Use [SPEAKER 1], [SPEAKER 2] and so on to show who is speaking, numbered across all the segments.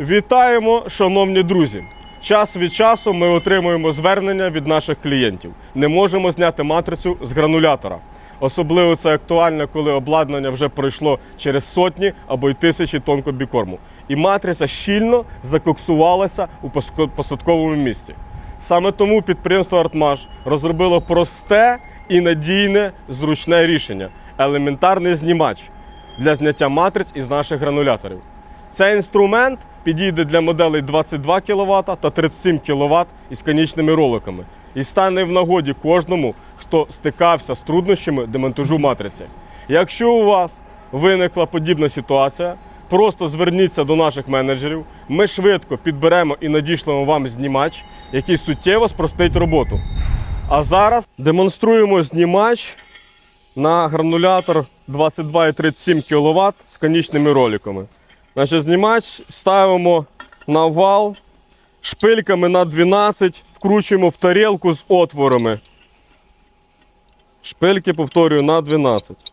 [SPEAKER 1] Вітаємо, шановні друзі! Час від часу ми отримуємо звернення від наших клієнтів. Не можемо зняти матрицю з гранулятора. Особливо це актуально, коли обладнання вже пройшло через сотні або й тисячі тонн комбікорму. І матриця щільно закоксувалася у посадковому місці. Саме тому підприємство Артмаш розробило просте і надійне зручне рішення елементарний знімач для зняття матриць із наших грануляторів. Цей інструмент підійде для моделей 22 кВт та 37 кВт із конічними роликами і стане в нагоді кожному, хто стикався з труднощами демонтажу матриці. Якщо у вас виникла подібна ситуація, просто зверніться до наших менеджерів. Ми швидко підберемо і надішлемо вам знімач, який суттєво спростить роботу. А зараз демонструємо знімач на гранулятор 22,37 кВт з конічними роликами. Значить, знімач ставимо на вал шпильками на 12, вкручуємо в тарілку з отворами. Шпильки, повторюю, на 12.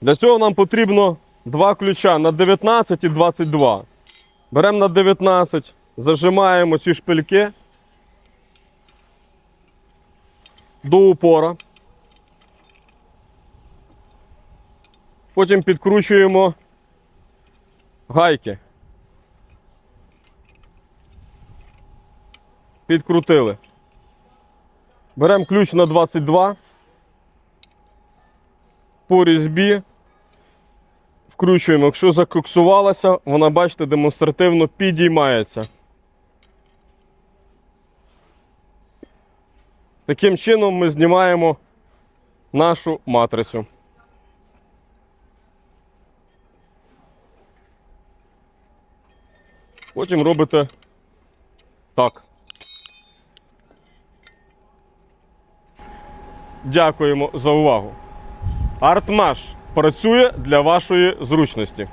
[SPEAKER 1] Для цього нам потрібно два ключа на 19 і 22. Беремо на 19, зажимаємо ці шпильки до упора. Потім підкручуємо гайки. Підкрутили. Беремо ключ на 22. По різьбі. Вкручуємо. Якщо закоксувалася, вона, бачите, демонстративно підіймається. Таким чином ми знімаємо нашу матрицю. Потім робите так. Дякуємо за увагу. Артмаш працює для вашої зручності.